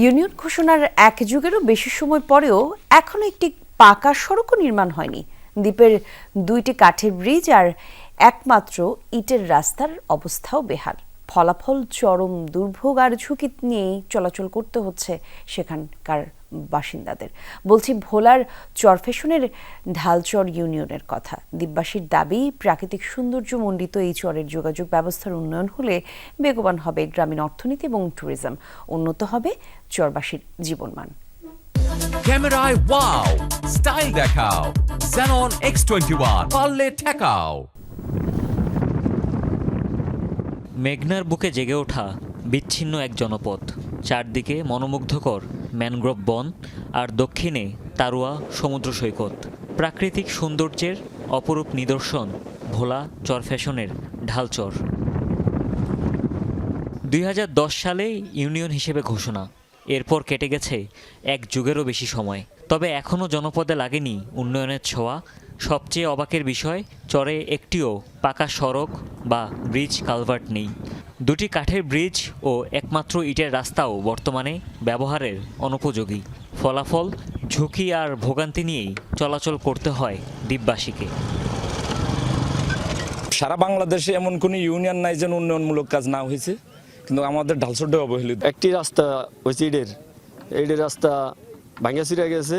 Union ঘোষণার এক যুগেরও বেশি সময় পরেও এখনও একটি পাকা সড়কও নির্মাণ হয়নি। দ্বীপের দুইটি কাঠের ব্রিজ আর একমাত্র ইটের রাস্তার অবস্থাও বেহাল। ফলাফল চরম দুর্ভোগ আর ঝুঁকি নিয়েই চলাচল করতে হচ্ছে সেখানকার বাসিন্দাদের। বলছি ভোলার চরফেশনের ঢালচর ইউনিয়নের কথা। দ্বীপবাসীর দাবি, প্রাকৃতিক সৌন্দর্য মণ্ডিত এই চরের যোগাযোগ ব্যবস্থার উন্নয়ন হলে বেগবান হবে গ্রামীণ অর্থনীতি এবং ট্যুরিজম উন্নত হবে চরবাসীর জীবনমান। ক্যামেরায় ওয়াও স্টাইল দেখাও। Xenon X21 পারলে ঠেকাও। মেঘনার বুকে জেগে ওঠা বিচ্ছিন্ন এক জনপদ। চারদিকে মনোমুগ্ধকর ম্যানগ্রোভ বন আর দক্ষিণে তারুয়া সমুদ্র সৈকত। প্রাকৃতিক সৌন্দর্যের অপরূপ নিদর্শন ভোলা চর ফ্যাশনের ঢালচর। দুই সালে ইউনিয়ন হিসেবে ঘোষণা। এরপর কেটে গেছে এক যুগেরও বেশি সময়। তবে এখনও জনপদে লাগেনি উন্নয়নের ছোঁয়া সবচেয়ে অবাকের বিষয় চরে একটিও পাকা সড়ক বা ব্রিজ কালভার্ট নেই। দুটি কাঠের ব্রিজ ও একমাত্র ইটের রাস্তাও বর্তমানে ব্যবহারের অনুপযোগী। ফলাফল ঝুঁকি আর ভোগান্তি নিয়েই চলাচল করতে হয় দ্বীপবাসীকে। সারা বাংলাদেশে এমন কোনো ইউনিয়ন নাই যেন উন্নয়নমূলক কাজ না হয়েছে কিন্তু আমাদের ঢালসোডে অবহেলিত। একটি রাস্তা হয়েছে ইডের এইডের রাস্তা ভাঙ্গা ছিঁড়ে গেছে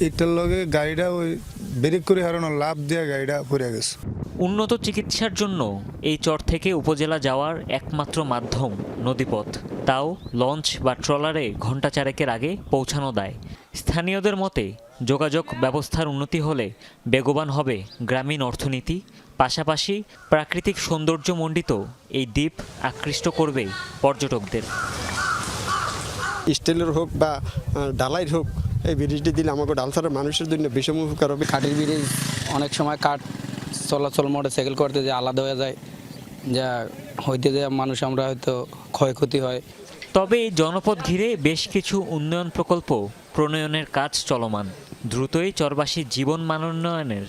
এটার লগে গাড়িটা ওই ব্রেক করে হারানো লাভ দিয়ে গাড়িটা পড়ে গেছে। উন্নত চিকিৎসার জন্য এই চর থেকে উপজেলা যাওয়ার একমাত্র মাধ্যম নদীপথ। তাও লঞ্চ বা ট্রলারে ঘণ্টা চারেকের আগে পৌঁছানো দেয়। স্থানীয়দের মতে যোগাযোগ ব্যবস্থার উন্নতি হলে বেগবান হবে গ্রামীণ অর্থনীতি। পাশাপাশি প্রাকৃতিক সৌন্দর্যমণ্ডিত এই দ্বীপ আকৃষ্ট করবে পর্যটকদের। স্টিলের হোক বা আহ, ঢালাইয়ের হোক এই ব্রিজটি দিলে আমাকে ডালসারের মানুষের জন্য বিষম উপকার হবে। কাঠের ব্রিজ অনেক সময় কাঠ চলাচল মোটরসাইকেল করতে যে আলাদা হয়ে যায় যা হইতে যে মানুষ আমরা হয়তো ক্ষয়ক্ষতি হয়। তবে এই জনপদ ঘিরে বেশ কিছু উন্নয়ন প্রকল্প প্রণয়নের কাজ চলমান। দ্রুতই চরবাসীর জীবন মানোন্নয়নের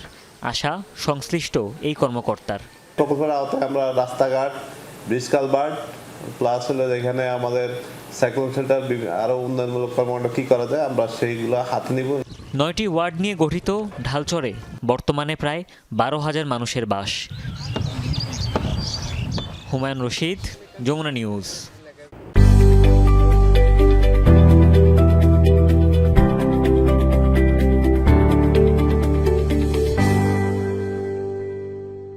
আশা সংশ্লিষ্ট এই কর্মকর্তার। প্রকল্পের আওতায় আমরা রাস্তাঘাট ব্রিজ কালভার্ট প্লাস হলো যেখানে আমাদের সাইক্লোন সেন্টার আরও উন্নয়নমূলক কর্মকাণ্ড কী করা যায়, আমরা সেইগুলো হাতে নিব। নয়টি ওয়ার্ড নিয়ে গঠিত ঢালচরে বর্তমানে প্রায় বারো হাজার মানুষের বাস। হুমায়ুন রশিদ, যমুনা নিউজ।